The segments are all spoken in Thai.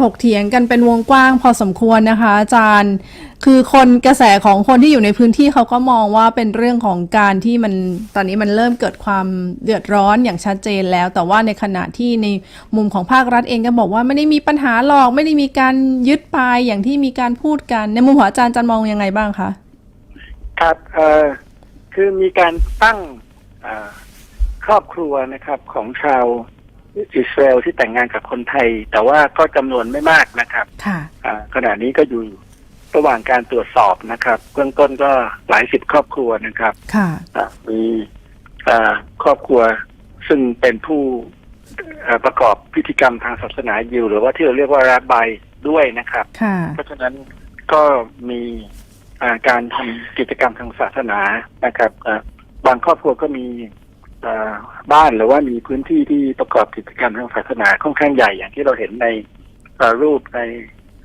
ถกเถียงกันเป็นวงกว้างพอสมควรนะคะอาจารย์ คือคนกระแสของคนที่อยู่ในพื้นที่เขาก็มองว่าเป็นเรื่องของการที่มันตอนนี้มันเริ่มเกิดความเดือดร้อนอย่างชัดเจนแล้ว แต่ว่าในขณะที่ในมุมของภาครัฐเองก็บอกว่าไม่ได้มีปัญหาหรอกไม่ได้มีการยึดไปอย่างที่มีการพูดกัน ในมุมของอาจารย์จารย์มองยังไงบ้างคะครับเอ่อคือมีการตั้งครอบครัวนะครับของชาว อิสราเอลที่แต่งงานกับคนไทย แต่ว่าก็จำนวนไม่มากนะครับค่ะอ่าขณะนี้ก็อยู่ระหว่างการตรวจสอบนะครับ เบื้องต้นก็หลายสิบครอบครัวนะครับ ค่ะอ่ามีอ่าครอบครัวซึ่งเป็นผู้อ่าประกอบพิธีกรรมทางศาสนายิวหรือว่าที่เราเรียกว่ารับบายด้วยนะครับค่ะเพราะฉะนั้นก็มีอ่าการทำกิจกรรมทางศาสนานะครับอ่าบางครอบครัวก็มีอ่า บ้านหรือว่ามีพื้นที่ที่ประกอบกิจกรรมทางศาสนาค่อนข้างใหญ่อย่างที่เราเห็นในอ่ารูปใน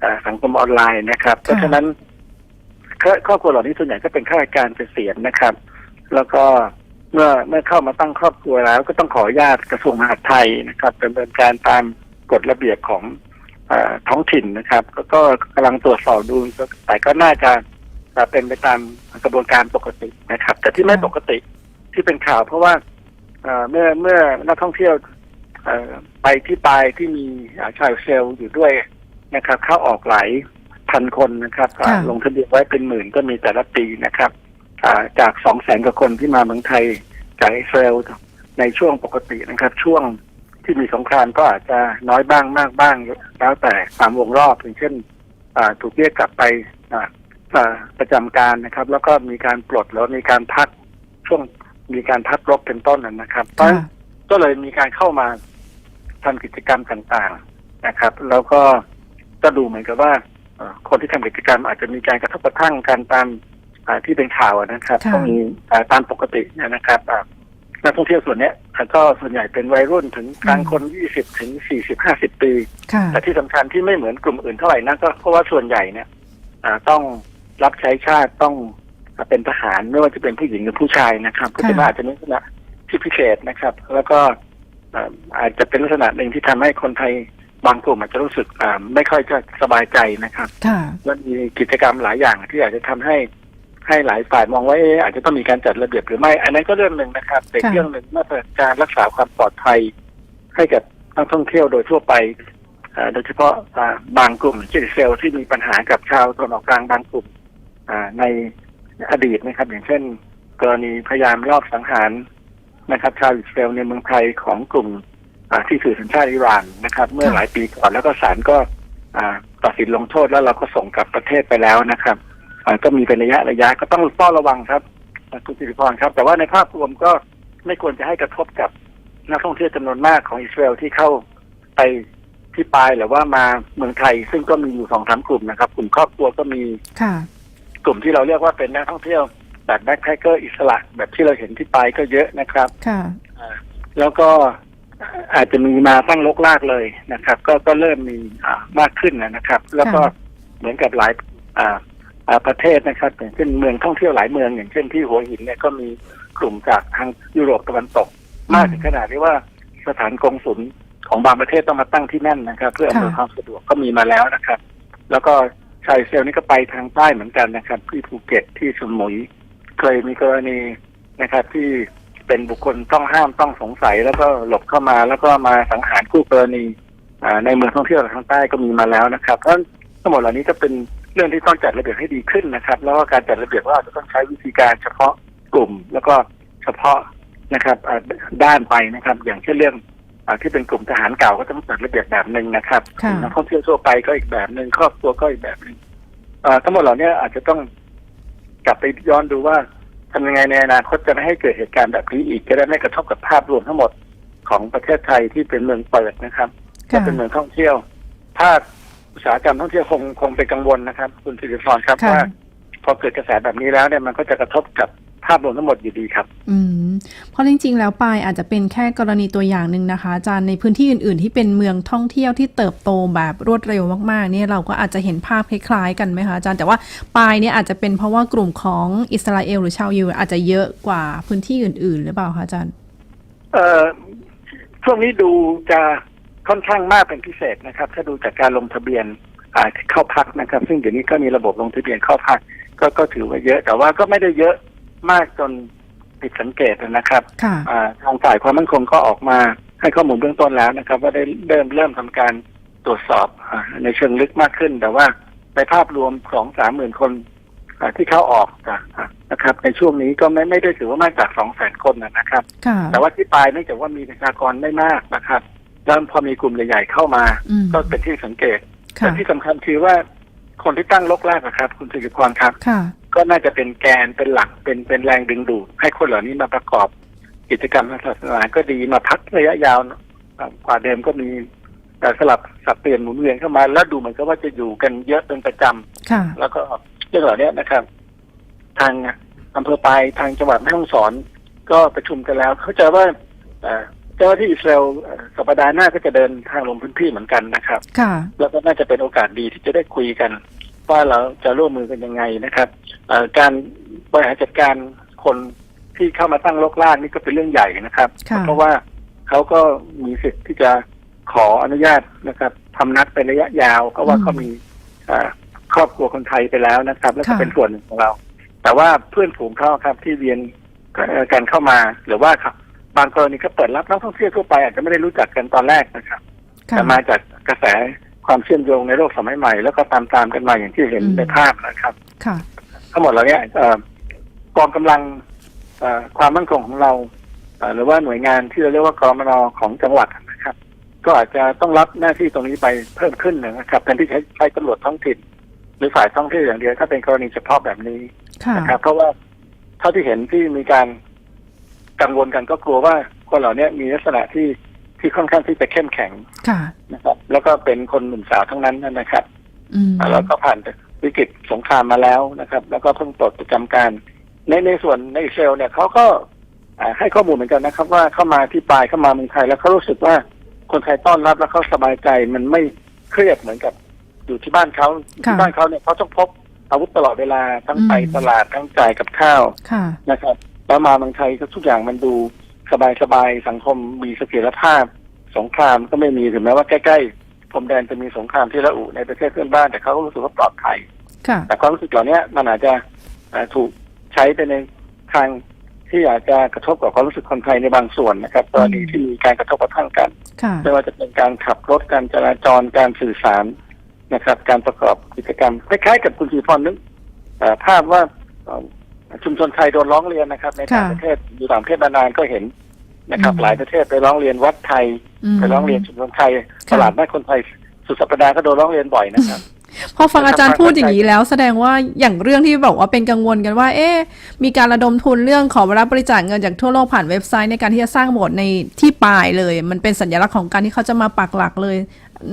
อ่าสังคมออนไลน์นะครับ เพราะฉะนั้นครครอบครัวเหล่านี้ส่วนใหญ่ก็เป็นข้าราชการเกษียณนะครับ แล้วก็เมื่อเมื่อเข้ามาตั้งครอบครัวแล้ว ก็ต้องขออนุญาตกระทรวงมหาดไทยนะครับดำเนินการตามกฎระเบียบของเอ่อท้องถิ่นนะครับก็ก็กำลังตรวจสอบดูแต่ก็น่าจะเอ่อเป็นไปตามกระบวนการปกตินะครับ แต่ที่ไม่ค่ะปกติที่เป็นข่าวเพราะว่า เอ่อเมื่อเมื่อนักท่องเที่ยวเอ่อไปที่ปลายที่มีอ่าชาวเซลล์อยู่ด้วยนะครับ เข้าออกหลายพันคนนะครับอ่าค่ะลงทะเบียนไว้เป็นหมื่นก็มีแต่ละปีนะครับอ่าจากสองแสนกว่าคนที่มาเมืองไทยจากอิสราเอลในช่วงปกตินะครับ ช่วงที่มีสงครามก็อาจจะน้อยบ้างมากบ้าง แล้วแต่ตามวงรอบอย่างเช่นอ่าถูกเรียกกลับไปอ่าอ่าประจำการนะครับ แล้วก็มีการปลดแล้วมีการพักช่วง มีการพักรบเป็นต้นนะนะครับเพราะฉะนั้นก็เลยมีการเข้ามาทำกิจกรรมต่างๆนะครับ แล้วก็ก็ดูเหมือนกับว่าเอ่อคนที่ทำกิจกรรมอาจจะมีการกระทบกระทั่งกันตามอ่าที่เป็นข่าวนะครับค่ะก็มีอ่าตามปกติเนยนะครับอ่านักท่องเที่ยวส่วนเนี้ยก็ส่วนใหญ่เป็นวัยรุ่นถึงกลางคน 20 ถึง 40 50 ปีค่ะแต่ที่สำคัญที่ไม่เหมือนกลุ่มอื่นเท่าไหร่นักก็เพราะว่าส่วนใหญ่เนี่ยอ่าต้องรับใช้ชาติต้อง เป็นทหารไม่ว่าจะเป็นผู้หญิงหรือผู้ชายนะครับก็จะค่ะอาจจะมีลักษณะที่พิเศษนะครับ แล้วก็อ่าอาจจะเป็นลักษณะหนึ่งที่ทำให้คนไทยบางกลุ่มอาจจะรู้สึกอ่าไม่ค่อยจะสบายใจนะครับค่ะและมีกิจกรรมหลายอย่างที่อาจจะทำให้ให้หลายฝ่ายมองว่าเอ๊ะอาจจะต้องมีการจัดระเบียบหรือไม่ อันนั้นก็เรื่องหนึ่งนะครับแต่ค่ะเรื่องหนึ่งมาตรการรักษาความปลอดภัย ให้กับนักท่องเที่ยวโดยทั่วไปอ่าโดยเฉพาะอ่าบางกลุ่มเช่นอิสราเซลที่มีปัญหากับชาวตะวันออกกลางบางกลุ่มอ่าใน อดีตนะครับ อย่างเช่น กรณีพยายามรอบสังหารนะครับ ชาวอิสราเอลในเมืองไทยของกลุ่มอ่าที่ถือสัญชาติอิหร่านนะครับ เมื่อหลายปีก่อนแล้วก็ศาลก็อ่าตัดสินลงโทษแล้วเราก็ส่งกลับประเทศไปแล้วนะครับอ่าก็มีเป็นระยะระยะก็ต้องเฝ้าระวังครับอ่าคุณสิริพรครับ แต่ว่าในภาพรวมก็ไม่ควรจะให้กระทบกับนักท่องเที่ยวจำนวนมากของอิสราเอลที่เข้าไปที่ปลายหรือว่ามาเมืองไทย ซึ่งก็มีอยู่สองสามกลุ่มนะครับ กลุ่มครอบครัวก็มีค่ะ กลุ่มที่เราเรียกว่าเป็นนักท่องเที่ยวแบบแบ็คแพคเกอร์อิสระแบบที่เราเห็นที่ปลายก็เยอะนะครับ ค่ะ แล้วก็อาจจะมีมาตั้งลกลากเลยนะครับ ก็ก็เริ่มมีอ่ามากขึ้นนะครับ แล้วก็ค่ะเหมือนกับหลายอ่าอ่าประเทศนะครับอย่างเช่นเมืองท่องเที่ยวหลายเมืองอย่างเช่นที่หัวหินเนี่ยก็มีกลุ่มจากทางยุโรปตะวันตก มากถึงขนาดที่ว่าสถานกงสุลของบางประเทศต้องมาตั้งที่นั่นนะครับ เพื่ออำนวยความสะดวกก็มีมาแล้วนะครับ แล้วก็ ชายเซลนี่ก็ไปทางใต้เหมือนกันนะครับ ที่ภูเก็ตที่สมุยเคยมีกรณีนะครับ ที่เป็นบุคคลต้องห้ามต้องสงสัย แล้วก็หลบเข้ามาแล้วก็มาสังหารคู่กรณีในเมืองท่องเที่ยวทางใต้ก็มีมาแล้วนะครับเพราะทั้งหมดเหล่านี้ก็เป็นเรื่องที่ต้องจัดระเบียบให้ดีขึ้นนะครับ แล้วก็การจัดระเบียบว่าอาจจะต้องใช้วิธีการเฉพาะกลุ่ม แล้วก็เฉพาะนะครับด้านไปนะครับ อย่างเช่นเรื่อง ที่เป็นกลุ่มทหารเก่าก็ต้องจัดระเบียบแบบหนึ่งนะครับค่ะนักท่องเที่ยวทั่วไปก็อีกแบบหนึ่งครอบครัวก็อีกแบบหนึ่งเอ่อทั้งหมดเหล่านี้อาจจะต้องกลับไปย้อนดูว่าทำยังไงในอนาคตจะไม่ให้เกิดเหตุการณ์แบบนี้อีกจะได้ไม่กระทบกับภาพรวมทั้งหมดของประเทศไทยที่เป็นเมืองเปิดนะครับและค่ะเป็นเมืองท่องเที่ยว ภาคอุตสาหกรรมท่องเที่ยวคงคงเป็นกังวลนะครับ คุณสิริพรครับค่ะว่าพอเกิดกระแสแบบนี้แล้วเนี่ยมันก็จะกระทบกับ ภาพรวมทั้งหมดอยู่ดีครับ อืมเพราะจริง ๆ แล้วปายอาจจะเป็นแค่กรณีตัวอย่างหนึ่งนะคะอาจารย์ในพื้นที่อื่นๆ ที่เป็นเมืองท่องเที่ยวที่เติบโตแบบรวดเร็วมากๆเนี่ยเราก็อาจจะเห็นภาพคล้ายๆ กันไหมคะอาจารย์แต่ว่าปายเนี่ยอาจจะเป็นเพราะว่ากลุ่มของอิสราเอลหรือชาวยิวอาจจะเยอะกว่าพื้นที่อื่น ๆ หรือเปล่าคะอาจารย์ เอ่อช่วงนี้ดูจะค่อนข้างมากเป็นพิเศษนะครับ ถ้าดูจากการลงทะเบียนอ่าเข้าพักนะครับ ซึ่งเดี๋ยวนี้ก็มีระบบลงทะเบียนเข้าพักก็ก็ถือว่าเยอะ แต่ว่าก็ไม่ได้เยอะ มากจนผิดสังเกตนะครับค่ะอ่าทางฝ่ายความมั่นคงก็ออกมาให้ข้อมูลเบื้องต้นแล้วนะครับ ว่าได้เริ่มเริ่มทำการตรวจสอบอาในเชิงลึกมากขึ้น แต่ว่าในภาพรวมสองสามหมื่นคนอ่าที่เข้าออกอะอะนะครับ ในช่วงนี้ก็ไม่ไม่ได้ถือว่ามากจากสองแสนคนนะนะครับค่ะแต่ว่าที่ปลายเนื่องจากว่ามีประชากรไม่มากนะครับแล้วพอมีกลุ่มใหญ่ๆเข้ามาอืมก็เป็นที่สังเกตค่ะแต่ที่สำคัญคือว่าคนที่ตั้งลกแรกนะครับ คุณสิริพรครับค่ะ ก็น่าจะเป็นแกนเป็นหลักเป็นเป็นแรงดึงดูดให้คนเหล่านี้มาประกอบกิจกรรมทางศาสนาก็ดีมาพักระยะยาวกว่าเดิมก็มีแต่สลับสับเปลี่ยนหมุนเวียนเข้ามา แล้วดูเหมือนกับว่าจะอยู่กันเยอะเป็นประจำค่ะแล้วก็เรื่องเหล่านี้นะครับ ทางอำเภอปลายทางจังหวัดแม่ฮ่องสอน ก็ประชุมกันแล้ว เข้าใจว่าเอ่อเจ้าหน้าที่อิสราเอลเอ่อสัปดาห์หน้าก็จะเดินทางลงพื้นที่เหมือนกันนะครับค่ะแล้วก็น่าจะเป็นโอกาสดีที่จะได้คุยกัน ว่าเราจะร่วมมือกันยังไงนะครับเอ่อการบริหารจัดการคนที่เข้ามาตั้งโลกล่างนี่ก็เป็นเรื่องใหญ่นะครับค่ะเพราะว่าเขาก็มีสิทธิ์ที่จะขออนุญาตนะครับทำนัดเป็นระยะยาวเพราะว่าเขามีเอ่อครอบครัวคนไทยไปแล้วนะครับ แล้วก็ค่ะเป็นส่วนหนึ่งของเรา แต่ว่าเพื่อนฝูงเขาครับที่เรียนเอ่อการเข้ามาหรือว่าครับบางกรณีก็เปิดรับนักท่องเที่ยวทั่วไปอาจจะไม่ได้รู้จักกันตอนแรกนะครับค่ะแต่มาจากกระแส ความเชื่อมโยงในโลกสมัยใหม่ แล้วก็ตามตามๆกันมาอย่างที่เห็นอืมในภาพนะครับ ค่ะ ทั้งหมดเหล่านี้เอ่อกองกำลังเอ่อความมั่นคงของเราเอ่อหรือว่าหน่วยงานที่เราเรียกว่ากรมนของจังหวัดนะครับ ก็อาจจะต้องรับหน้าที่ตรงนี้ไปเพิ่มขึ้นนะครับแทนที่ใช้ใช้ตำรวจท้องถิ่น หรือฝ่ายท่องเที่ยวอย่างเดียวถ้าเป็นกรณีเฉพาะแบบนี้ค่ะนะครับเพราะว่าเท่าที่เห็นที่มีการกังวลกันก็กลัวว่าคนเหล่านี้มีลักษณะที่ที่ค่อนข้างที่จะเข้มแข็งค่ะนะครับ แล้วก็เป็นคนหนุ่มสาวทั้งนั้นนะครับอืมอ่าแล้วก็ผ่านวิกฤตสงครามมาแล้วนะครับ แล้วก็เพิ่งปลดประจำการ ในในส่วนในอิสราเอลเนี่ยเขาก็อ่าให้ข้อมูลเหมือนกันนะครับ ว่าเข้ามาที่ปลายเข้ามาเมืองไทย แล้วเขารู้สึกว่าคนไทยต้อนรับแล้วเขาสบายใจมันไม่เครียดเหมือนกับอยู่ที่บ้านเขาค่ะที่บ้านเขาเนี่ยเขาต้องพกอาวุธตลอดเวลาทั้งอืมไปตลาดทั้งจ่ายกับข้าวค่ะนะครับแล้วมาเมืองไทยก็ทุกอย่างมันดูสบายสบายๆสังคมมีเสถียรภาพ สงครามก็ไม่มีถึงแม้ว่าใกล้ๆ พรมแดนจะมีสงครามที่ระอุในประเทศเพื่อนบ้าน แต่เขาก็รู้สึกว่าปลอดภัยค่ะแต่ความรู้สึกเหล่านี้มันอาจจะเอ่อถูกใช้ไปในทางที่อาจจะกระทบกับความรู้สึกคนไทยในบางส่วนนะครับกรณีที่มีการกระทบกระทั่งกันค่ะไม่ว่าจะเป็นการขับรถการจราจรการสื่อสารนะครับ การประกอบกิจกรรมคล้ายๆกับคุณสีพรนึกเอ่อภาพว่าเอ่อชุมชนไทยโดนร้องเรียนนะครับ ในต่างค่ะประเทศอยู่ต่างประเทศนานๆก็เห็น นะครับอืมหลายประเทศไปร้องเรียนวัดไทยอืมไปร้องเรียนชุมชนไทยค่ะตลาดนัดคนไทยสุดสัปดาห์ก็โดนร้องเรียนบ่อยนะครับพอฟังอาจารย์พูดอย่างนี้แล้ว แสดงว่าอย่างเรื่องที่บอกว่าเป็นกังวลกันว่า เอ๊ะมีการระดมทุนเรื่องขอรับบริจาคเงินจากทั่วโลกผ่านเว็บไซต์ในการที่จะสร้างโบสถ์ในที่ปลายเลย มันเป็นสัญลักษณ์ของการที่เขาจะมาปักหลักเลย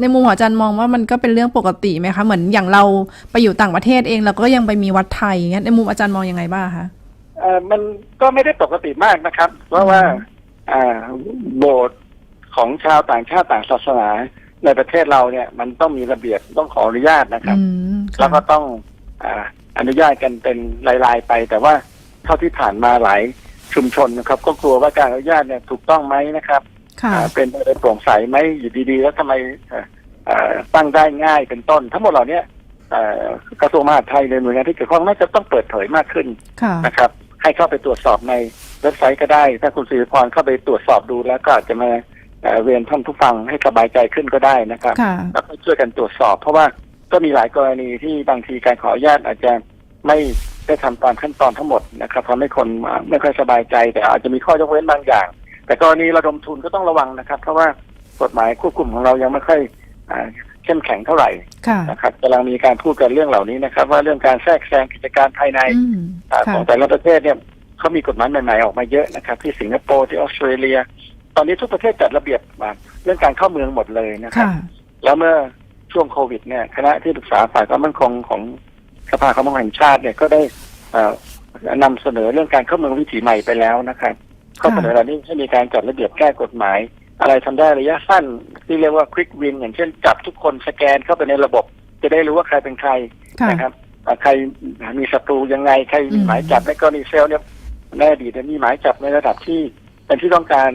ในมุมของอาจารย์มองว่ามันก็เป็นเรื่องปกติไหมคะ เหมือนอย่างเราไปอยู่ต่างประเทศเองเราก็ยังไปมีวัดไทยอย่างเงี้ยในมุมอาจารย์มองยังไงบ้างคะเอ่อมันก็ไม่ได้ปกติมากนะครับ เพราะว่าอ่า โบสถ์ของชาวต่างชาติต่างศาสนา ในประเทศเราเนี่ย มันต้องมีระเบียบต้องขออนุญาตนะครับอืมค่ะแล้วก็ต้องอาอนุญาตกันเป็นรายๆไป แต่ว่าเท่าที่ผ่านมาหลายชุมชนนะครับ ก็กลัวว่าการอนุญาตเนี่ยถูกต้องไหมนะครับค่ะอ่าเป็นอะไรโปร่งใสไหมอยู่ดีๆ แล้วทำไมเอ่อเอ่อตั้งได้ง่ายเป็นต้น ทั้งหมดเหล่านี้เอ่อกระทรวงมหาดไทยในหน่วยงานที่เกี่ยวข้องน่าจะต้องเปิดเผยมากขึ้นค่ะนะครับ ให้เข้าไปตรวจสอบใน เว็บไซต์ก็ได้ ถ้าคุณสิริพรเข้าไปตรวจสอบดูแล้วก็อาจจะมาเอ่อเรียนท่านผู้ฟังให้สบายใจขึ้นก็ได้นะครับค่ะแล้วก็ช่วยกันตรวจสอบ เพราะว่าก็มีหลายกรณีที่บางทีการขออนุญาตอาจจะไม่ได้ทำตามขั้นตอนทั้งหมดนะครับทำให้คนไม่ค่อยสบายใจ แต่อาจจะมีข้อยกเว้นบางอย่าง แต่กรณีระดมทุนก็ต้องระวังนะครับ เพราะว่ากฎหมายควบคุมของเรายังไม่ค่อยอ่าเข้มแข็งเท่าไหร่ค่ะนะครับกำลังมีการพูดกันเรื่องเหล่านี้นะครับ ว่าเรื่องการแทรกแซงกิจการภายในอืมอ่าค่ะของแต่ละประเทศเนี่ย เขามีกฎหมายใหม่ๆออกมาเยอะนะครับ ที่สิงคโปร์ที่ออสเตรเลีย ตอนนี้ทุกประเทศจัดระเบียบมาเรื่องการเข้าเมืองหมดเลยนะครับค่ะแล้วเมื่อช่วงโควิดเนี่ยคณะที่ปรึกษาฝ่ายความมั่นคงของสภาความมั่นคงแห่งชาติเนี่ยก็ได้เอ่อนำเสนอเรื่องการเข้าเมืองวิถีใหม่ไปแล้วนะครับข้อเสนอเหล่านี้ให้มีการจัดระเบียบแก้กฎหมาย อะไรทำได้ระยะสั้น ที่เรียกว่าควิกวินอย่างเช่นจับทุกคนสแกนเข้าไปในระบบ จะได้รู้ว่าใครเป็นใครค่ะนะครับอ่าใครมีศัตรูยังไง ใครมีอืมหมายจับในกรณีเซลล์เนี่ย ในอดีตเนี่ยมีหมายจับในระดับที่เป็นที่ต้องการ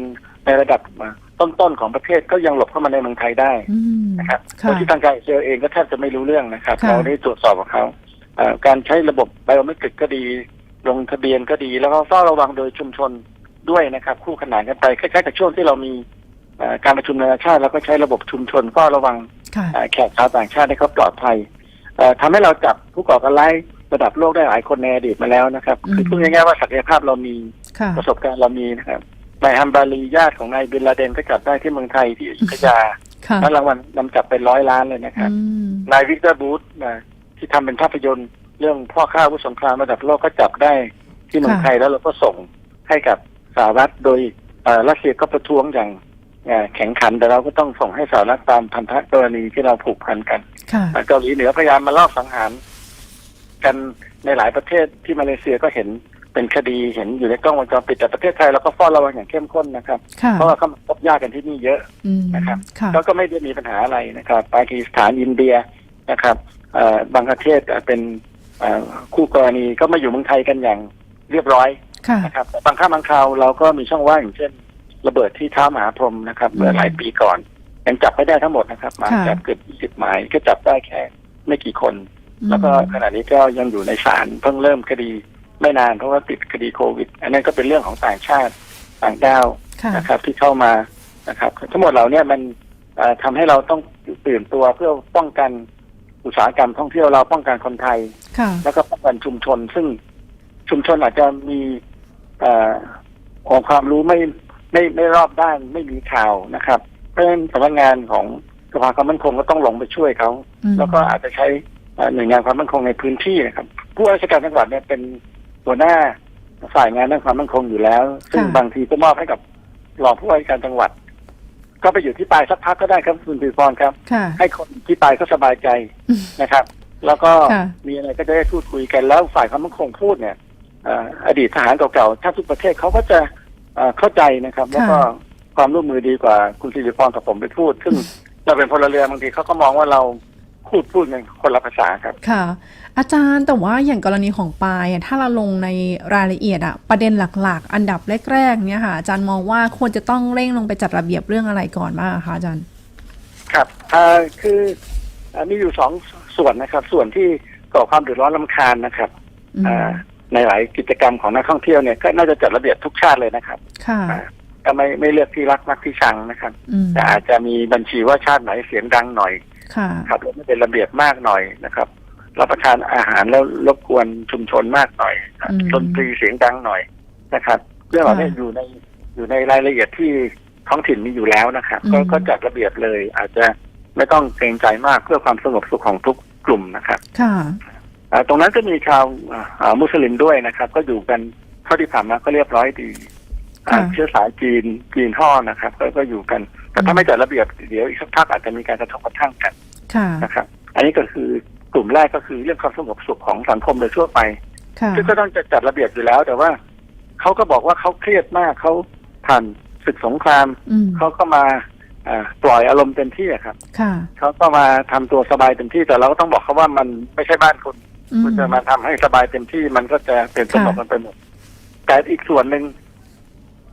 ในระดับอ่าต้นๆของประเทศก็ยังหลบเข้ามาในเมืองไทยได้อืมนะครับโดค่ะยที่ทางการอิสราเอลเองก็แทบจะไม่รู้เรื่องนะครับค่ะเราได้ตรวจสอบกับเขาเอ่อการใช้ระบบไบโอเมตริกก็ดี ลงทะเบียนก็ดี แล้วก็เฝ้าระวังโดยชุมชนด้วยนะครับ คู่ขนานกันไปคล้ายๆกับช่วงที่เรามีเอ่อการประชุมนานาชาติแล้วก็ใช้ระบบชุมชนเฝ้าระวังค่ะเอ่อแขกชาวต่างชาติให้เขาปลอดภัยเอ่อทำให้เราจับผู้ก่อการร้าย ระดับโลกได้หลายคนในอดีตมาแล้วนะครับอืมคือพูดง่ายๆว่าศักยภาพเรามีค่ะประสบการณ์เรามีนะครับนายฮัมบารีญาติของนายบินลาเดนก็จับได้ที่เมืองไทยที่อยุธยาค่ะแล้วรางวัลนำจับเป็นร้อยล้านเลยนะครับอืมนายวิกเตอร์บูธนะที่ทำเป็นภาพยนตร์ เรื่องพ่อข้าอาวุธสงครามระดับโลกก็จับได้ที่เมืองไทยแล้วเราก็ส่งให้กับสหรัฐโดยเอ่อรัสเซียก็ประท้วงอย่างเอ่อแข็งขันแต่เราก็ต้องส่งให้สหรัฐตามพันธกรณีที่เราผูกพันกันค่ะเกาหลีเหนือพยายามมาลอบสังหาร กันในหลายประเทศที่มาเลเซียก็เห็นเป็นคดีเห็นอยู่ในกล้องวงจรปิดแต่ประเทศไทยเราก็เฝ้าระวังอย่างเข้มข้นนะครับ ค่ะเพราะว่าเขาพบญาติกันที่นี่เยอะอืมนะครับค่ะก็ก็ไม่ได้มีปัญหาอะไรนะครับปากีสถานอินเดียนะครับเอ่อบางประเทศเอ่อเป็นเอ่อคู่กรณีก็มาอยู่เมืองไทยกันอย่างเรียบร้อย ค่ะ นะครับแต่บางครั้งบางคราวเราก็มีช่องว่างอย่างเช่น ระเบิดที่เท้ามหาพรหมนะครับเมื่อหลายปีก่อน ยังจับไม่ได้ทั้งหมดนะครับหมายค่ะ จับเกือบ20หมายก็จับได้แค่ไม่กี่คน แล้วก็ขณะนี้ก็ยังอยู่ในศาลเพิ่งเริ่มคดีไม่นานเพราะว่าติดคดีโควิด อันนั้นก็เป็นเรื่องของต่างชาติต่างด้าวค่ะนะครับ ที่เข้ามานะครับ ทั้งหมดเหล่าเนี้มันเอ่อทำให้เราต้องตื่นตัวเพื่อป้องกันอุตสาหกรรมท่องเที่ยวเราป้องกันคนไทยค่ะแล้วก็ป้องกันชุมชน ซึ่งชุมชนอาจจะมีเอ่อองค์ความรู้ไม่ไม่ไม่รอบด้านไม่มีข่าวนะครับเพราะฉะนั้นสำนักงานของสภาความมั่นคงก็ต้องลงไปช่วยเขาอืมแล้วก็อาจจะใช้เอ่อ หน่วยงานความมั่นคงในพื้นที่นะครับผู้ว่าราชการจังหวัดเนี่ยเป็นหัวหน้าฝ่ายงานด้านความมั่นคงอยู่แล้ว ซึ่งค่ะบางทีก็มอบให้กับรองผู้ว่าราชการจังหวัด ก็ไปอยู่ที่ปลายสักพักก็ได้ครับคุณปิพรครับค่ะให้คนที่ปลายเขาสบายใจอืมนะครับ แล้วก็ค่ะมีอะไรก็จะได้พูดคุยกันแล้วฝ่ายความมั่นคงพูดเนี่ยเอ่ออดีตทหารเก่าๆถ้าทุกประเทศเขาก็จะเอ่อเข้าใจนะครับ แล้วก็ความร่วมมือดีกว่าคุณสิริพรกับผมไปพูด ซึ่งเราเป็นพลเรือนบางทีเขาก็มองว่าเรา พูดพูดกันคนละภาษาครับ ค่ะ อาจารย์แต่ว่าอย่างกรณีของปายอะถ้าเราลงในรายละเอียดอะประเด็นหลักๆ อันดับแรกๆเนี่ยค่ะ อาจารย์มองว่าควรจะต้องเร่งลงไปจัดระเบียบเรื่องอะไรก่อนบ้างอะคะอาจารย์ครับเอ่อคือเอ่อมีอยู่สองส่วนนะครับ ส่วนที่ก่อความเดือดร้อนลำคาญนะครับอืมเอ่อในหลายกิจกรรมของนักท่องเที่ยวเนี่ยก็น่าจะจัดระเบียบทุกชาติเลยนะครับค่ะ อ่าก็ไม่ไม่เลือกที่รักมักที่ชังนะครับ อืมแต่อาจจะมีบัญชีว่าชาติไหนเสียงดังหน่อย ค่ะครับแล้วไม่เป็นระเบียบมากหน่อยนะครับรับประทานอาหารแล้วรบกวนชุมชนมากหน่อยอืมดนตรีเสียงดังหน่อยนะครับเรื่องเหล่านี้ค่ะอยู่ในอยู่ในรายละเอียดที่ท้องถิ่นมีอยู่แล้วนะครับ ก็อืมก็จัดระเบียบเลย อาจจะไม่ต้องเกรงใจมากเพื่อความสงบสุขของทุกกลุ่มนะครับค่ะอ่าตรงนั้นก็มีชาวอ่ามุสลิมด้วยนะครับ ก็อยู่กันเท่าที่ผ่านมาก็เรียบร้อยดีอ่าค่ะเชื้อสายจีนจีนห่อนะครับ ก็ก็อยู่กัน แต่ถ้าไม่จัดระเบียบเดี๋ยวอีกสักพักอาจจะมีการกระทบกระทั่งกันค่ะนะครับ อันนี้ก็คือกลุ่มแรกก็คือเรื่องความสงบสุขของสังคมโดยทั่วไปค่ะซึ่งก็ต้องจะจัดระเบียบอยู่แล้ว แต่ว่าเขาก็บอกว่าเขาเครียดมากเขาผ่านศึกสงครามอืมเขาก็มาอ่าปล่อยอารมณ์เต็มที่อะครับค่ะเขาก็มาทำตัวสบายเต็มที่แต่เราก็ต้องบอกเขาว่ามันไม่ใช่บ้านคุณอืมคุณจะมาทำให้สบายเต็มที่มันก็จะเป็นสค่ะนกกันไปหมดแต่อีกส่วนหนึ่ง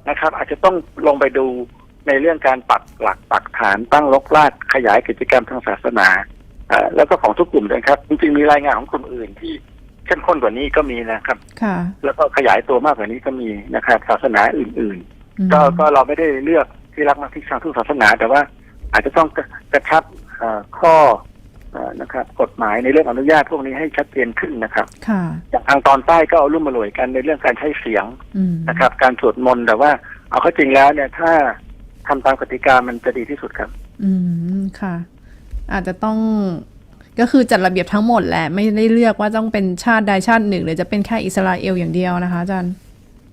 นะครับ อาจจะต้องลงไปดู ในเรื่องการปักหลักปักฐานตั้งลกลากขยายกิจกรรมทางศาสนาเอ่อแล้วก็ของทุกกลุ่มเลยครับจริงๆมีรายงานของกลุ่มอื่นที่เข้มข้นกว่านี้ก็มีนะครับค่ะแล้วก็ขยายตัวมากกว่านี้ก็มีนะครับศาสนาอื่นอืมๆก็ก็เราไม่ได้เลือกที่รักมักที่ชังทุกศาสนา แต่ว่าอาจจะต้องกระชับเอ่อข้อเอ่อนะครับกฎหมายในเรื่องอนุญาตพวกนี้ให้ชัดเจนขึ้นนะครับค่ะอย่างทางตอนใต้ก็เอารุ่มมาหลวยกันในเรื่องการใช้เสียงอืมนะครับ การสวดมนต์แต่ว่าเอาเข้าจริงแล้วเนี่ยถ้า ทำตามกติกามันจะดีที่สุดครับ อืมค่ะ อาจจะต้องก็คือจัดระเบียบทั้งหมดแหละ ไม่ได้เลือกว่าต้องเป็นชาติใดชาติหนึ่ง หรือจะเป็นแค่อิสราเอลอย่างเดียวนะคะอาจารย์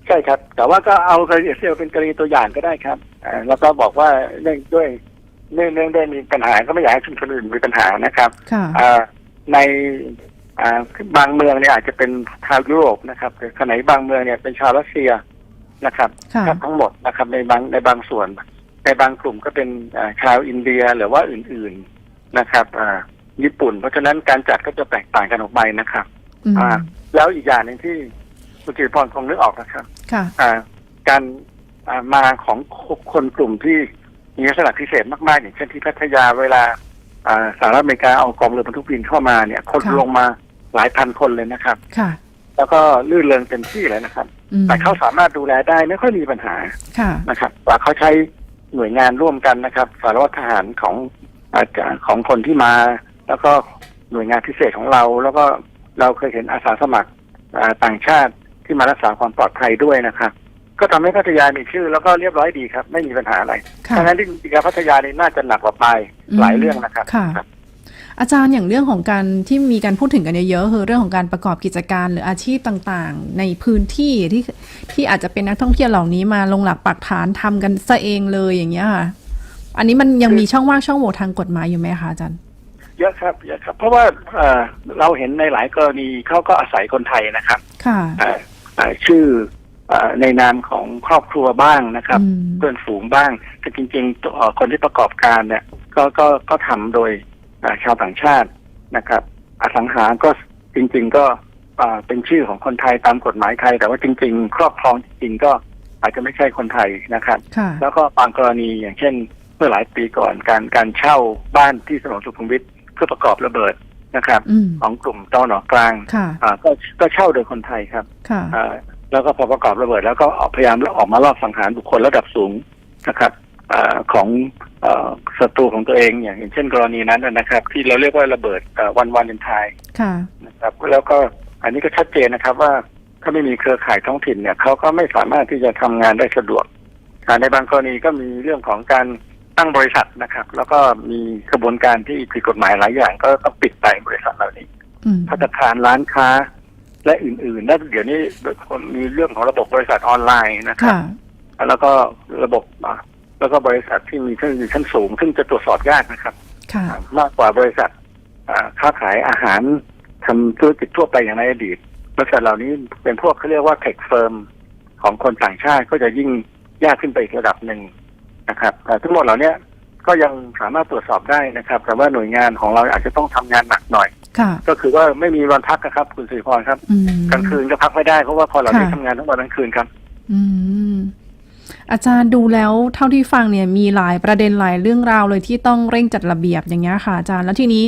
ใช่ครับ แต่ว่าก็เอากรณีอิสราเอลเป็นกรณีตัวอย่างก็ได้ครับอ่าแล้วก็บอกว่าเนื่องด้วยเนื่องเนื่องด้วยมีปัญหาก็ไม่อยากให้ชุมชนอื่นมีปัญหานะครับค่ะอ่าในอ่าบางเมืองเนี่ยอาจจะเป็นชาวยุโรปนะครับแต่ขณะที่บางเมืองเนี่ยเป็นชาวรัสเซียนะครับค่ะแทบทั้งหมดนะครับในบางในบางส่วน ในบางกลุ่มก็เป็นอ่าชาวอินเดียหรือว่าอื่นๆนะครับอ่าญี่ปุ่น เพราะฉะนั้นการจัดก็จะแตกต่างกันออกไปนะครับอืมอ่า แล้วอีกอย่างหนึ่งที่คุณจิรพรคงนึกออกนะครับค่ะอ่าการอ่ามาของคนกลุ่มที่มีลักษณะพิเศษมากๆ อย่างเช่นที่พัทยาเวลาอ่าสหรัฐอเมริกาเอากองเรือบรรทุกดินเข้ามาเนี่ย คนค่ะลงมาหลายพันคนเลยนะครับ ค่ะ แล้วก็ลื่นเริงเต็มที่เลยนะครับอืมแต่เขาสามารถดูแลได้ไม่ค่อยมีปัญหา ค่ะ นะครับว่าเขาใช้ หน่วยงานร่วมกันนะครับสารวัตรทหารของอาจารย์ของคนที่มา แล้วก็หน่วยงานพิเศษของเรา แล้วก็เราเคยเห็นอาสาสมัครอ่าต่างชาติที่มารักษาความปลอดภัยด้วยนะครับ ก็ทำให้พัทยามีชื่อแล้วก็เรียบร้อยดีครับ ไม่มีปัญหาอะไรค่ะดังนั้นที่จริงๆพัทยานี่น่าจะหนักกว่าปลายอืมหลายเรื่องนะครับค่ะครับ อาจารย์อย่างเรื่องของการที่มีการพูดถึงกันเยอะๆคือเรื่องของการประกอบกิจการหรืออาชีพต่างๆ ในพื้นที่ที่ที่อาจจะเป็นนักท่องเที่ยวเหล่านี้มาลงหลักปักฐานทำกันซะเองเลยอย่างเงี้ยค่ะ อันนี้มันยังมีช่องว่างช่องโหว่ทางกฎหมายอยู่ไหมคะอาจารย์เยอะครับเยอะครับ เพราะว่าเอ่อเราเห็นในหลายกรณีเขาก็อาศัยคนไทยนะครับ ค่ะเอ่อเอ่อชื่อเอ่อในนามของครอบครัวบ้างนะครับอืมเพื่อนฝูงบ้างแต่จริงๆตัวเอ่อคนที่ประกอบการเนี่ย ก็ก็ก็ทำโดยเอ่อ ชาวต่างชาตินะครับ อสังหาก็จริง ๆ ก็เอ่อเป็นชื่อของคนไทยตามกฎหมายไทย แต่ว่าจริง ๆ ครอบครองจริงๆก็อาจจะไม่ใช่คนไทยนะครับค่ะแล้วก็บางกรณีอย่างเช่น เมื่อหลายปีก่อนการการเช่าบ้านที่ถนนสุขุมวิทเพื่อประกอบระเบิดนะครับอืมของกลุ่มตะวันออกกลางค่ะอ่าก็ก็เช่าโดยคนไทยครับค่ะอ่าแล้วก็พอประกอบระเบิด แล้วก็ออกพยายามออกมาลอบสังหารบุคคลระดับสูงนะครับอา ของเอ่อศัตรูของตัวเอง อย่างอย่างเช่นกรณีนั้นนะนะครับ ที่เราเรียกว่าระเบิดเอ่อวันวันเลนไทน์ค่ะนะครับ แล้วก็อันนี้ก็ชัดเจนนะครับว่าถ้าไม่มีเครือข่ายท้องถิ่นเนี่ยเขาก็ไม่สามารถที่จะทำงานได้สะดวกอ่าในบางกรณีก็มีเรื่องของการตั้งบริษัทนะครับ แล้วก็มีกระบวนการที่ผิดกฎหมายหลายอย่าง ก็ต้องปิดไปบริษัทเหล่านี้อืมพัตตาคารร้านค้า และอื่นๆและเดี๋ยวนี้มีเรื่องของระบบบริษัทออนไลน์นะครับค่ะแล้วก็ระบบอ่า แล้วก็บริษัทที่มีเทคโนโลยีชั้นสูง ซึ่งจะตรวจสอบยากนะครับ ค่ะอ่ามากกว่าบริษัทอ่าค้าขายอาหารทำธุรกิจทั่วไปอย่างในอดีตบริษัทเหล่านี้เป็นพวกเขาเรียกว่าเทคเฟิร์มของคนต่างชาติก็จะยิ่งยากขึ้นไปอีกระดับหนึ่งนะครับแต่ทั้งหมดเหล่านี้ก็ยังสามารถตรวจสอบได้นะครับ แต่ว่าหน่วยงานของเราอาจจะต้องทำงานหนักหน่อย ค่ะ ก็คือว่าไม่มีวันพักนะครับ คุณสิริพรครับอืม กลางคืนก็พักไม่ได้เพราะว่าพอเราได้ค่ะ ทำงานทั้งวันทั้งคืนครับ อืม อาจารย์ดูแล้วเท่าที่ฟังเนี่ยมีหลายประเด็นหลายเรื่องราวเลยที่ต้องเร่งจัดระเบียบอย่างเงี้ยค่ะ อาจารย์แล้วทีนี้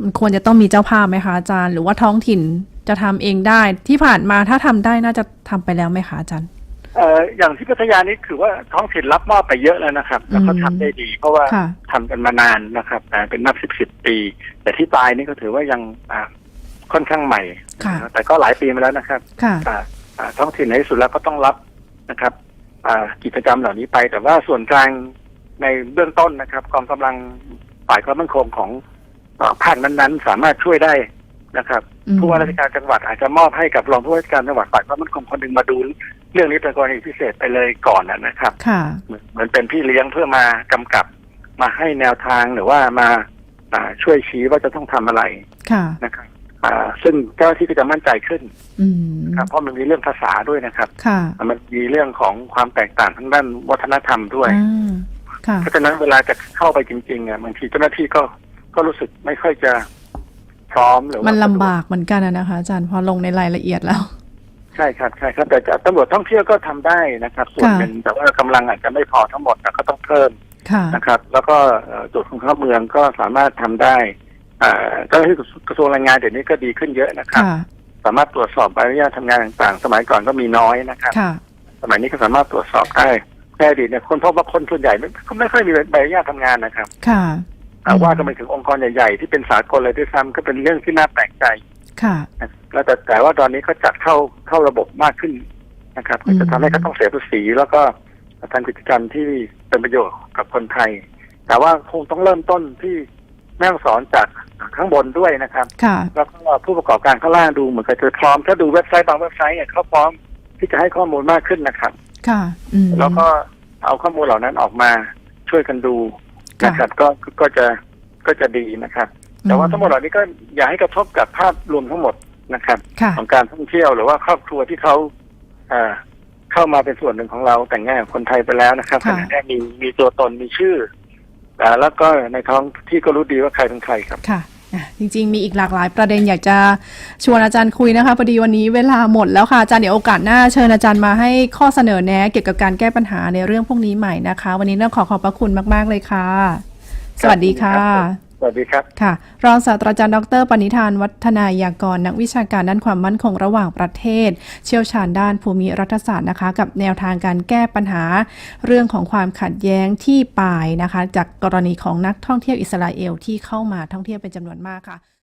มันควรจะต้องมีเจ้าภาพไหมคะอาจารย์ หรือว่าท้องถิ่นจะทำเองได้ที่ผ่านมาถ้าทำได้น่าจะทำไปแล้วไหมคะอาจารย์เอ่ออย่างที่พัทยานี่คือว่าท้องถิ่นรับมอบไปเยอะแล้วนะครับแล้วก็อืมทำได้ดี เพราะว่าค่ะทำกันมานานนะครับแต่เป็นนับสิบสิบปี แต่ที่ตายนี่ก็ถือว่ายังอ่าค่อนข้างใหม่ค่ะแต่ก็หลายปีมาแล้วนะครับค่ะอ่าอ่าท้องถิ่นในที่สุดแล้วก็ต้องรับนะครับอ่า กิจกรรมเหล่านี้ไป แต่ว่าส่วนกลางในเบื้องต้นนะครับกองกำลังฝ่ายความมั่นคงของอ่าภาคนั้นๆ สามารถช่วยได้นะครับอืมผู้ว่าราชการจังหวัดอาจจะมอบให้กับรองผู้ว่าราชการจังหวัดฝ่ายความมั่นคงคนหนึ่งมาดูเรื่องนี้เป็นกรณีพิเศษไปเลยก่อนนะนะครับค่ะเหมือนเหมือนเป็นพี่เลี้ยงเพื่อมากำกับมาให้แนวทางหรือว่ามาอ่าช่วยชี้ว่าจะต้องทำอะไรค่ะนะครับอ่า ซึ่งเจ้าหน้าที่ก็จะมั่นใจขึ้นอืมครับเพราะมันมีเรื่องภาษาด้วยนะครับค่ะมันมีเรื่องของความแตกต่างทางด้านวัฒนธรรมด้วยอ่าค่ะเพราะฉะนั้นเวลาจะเข้าไปจริงๆอะบางทีเจ้าหน้าที่ก็ก็รู้สึกไม่ค่อยจะพร้อมหรือว่ามันลำสะดวกบากเหมือนกันอะนะคะอาจารย์พอลงในรายละเอียดแล้ว ใช่ครับใช่ครับแต่จะตำรวจท่องเที่ยวก็ทำได้นะครับ ส่วนค่ะหนึ่งแต่ว่ากำลังอาจจะไม่พอทั้งหมดแต่ก็ต้องเพิ่มค่ะนะครับ แล้วก็เอ่อตรวจคนเข้าเมืองก็สามารถทำได้อ่า เจ้าหน้าที่กระทรวงแรงงานเดี๋ยวนี้ก็ดีขึ้นเยอะนะครับ ค่ะ สามารถตรวจสอบใบอนุญาตทำงานต่างๆ สมัยก่อนก็มีน้อยนะครับ ค่ะ สมัยนี้ก็สามารถตรวจสอบได้ในอดีตเนี่ยคนพบว่าคนส่วนใหญ่ไม่เขาไม่ค่อยมีใบอนุญาตทำงานนะครับค่ะ อ่าว่ากันไปถึงองค์กรใหญ่ๆที่เป็นสากลเลยด้วยซ้ำก็เป็นเรื่องที่น่าแปลกใจ ค่ะนะแล้วแต่แต่ว่าตอนนี้ก็จัดเข้าเข้าระบบมากขึ้นนะครับอืมก็จะทำให้เขาต้องเสียภาษีแล้วก็ทำกิจกรรมที่เป็นประโยชน์กับคนไทย แต่ว่าคงต้องเริ่มต้นที่ แม่ฮ่องสอนจากข้างบนด้วยนะครับ ค่ะ แล้วก็ผู้ประกอบการข้างล่างดูเหมือนกับจะพร้อม ถ้าดูเว็บไซต์บางเว็บไซต์เนี่ยเขาพร้อมที่จะให้ข้อมูลมากขึ้นนะครับ ค่ะอืมแล้วก็เอาข้อมูลเหล่านั้นออกมาช่วยกันดูค่ะนะครับก็ก็จะก็จะดีนะครับ แต่ว่าทั้งหมดเหล่านี้ก็อย่าให้กระทบกับภาพรวมทั้งหมดนะครับค่ะของการท่องเที่ยวหรือว่าครอบครัวที่เขาเอ่อเข้ามาเป็นส่วนหนึ่งของเราแต่งงานกับคนไทยไปแล้วนะครับขค่ะณะนี้มีมีตัวตนมีชื่อ อ่าแล้วก็ในท้องที่ก็รู้ดีว่าใครเป็นใครครับ ค่ะอะ จริง ๆ มีอีกหลากหลายประเด็นอยากจะชวนอาจารย์คุยนะคะพอดีวันนี้เวลาหมดแล้วค่ะอาจารย์เดี๋ยวโอกาสหน้าเชิญอาจารย์มาให้ข้อเสนอแนะเกี่ยวกับการแก้ปัญหาในเรื่องพวกนี้ใหม่นะคะ วันนี้ต้องขอขอบพระคุณมาก ๆ เลยค่ะ สวัสดีค่ะ สวัสดีครับ ค่ะ รองศาสตราจารย์ดรปณิธานวัฒนายากร นักวิชาการด้านความมั่นคงระหว่างประเทศ เชี่ยวชาญด้านภูมิรัฐศาสตร์นะคะ กับแนวทางการแก้ปัญหา เรื่องของความขัดแย้งที่ปลายนะคะ จากกรณีของนักท่องเที่ยวอิสราเอลที่เข้ามาท่องเที่ยวเป็นจำนวนมากค่ะ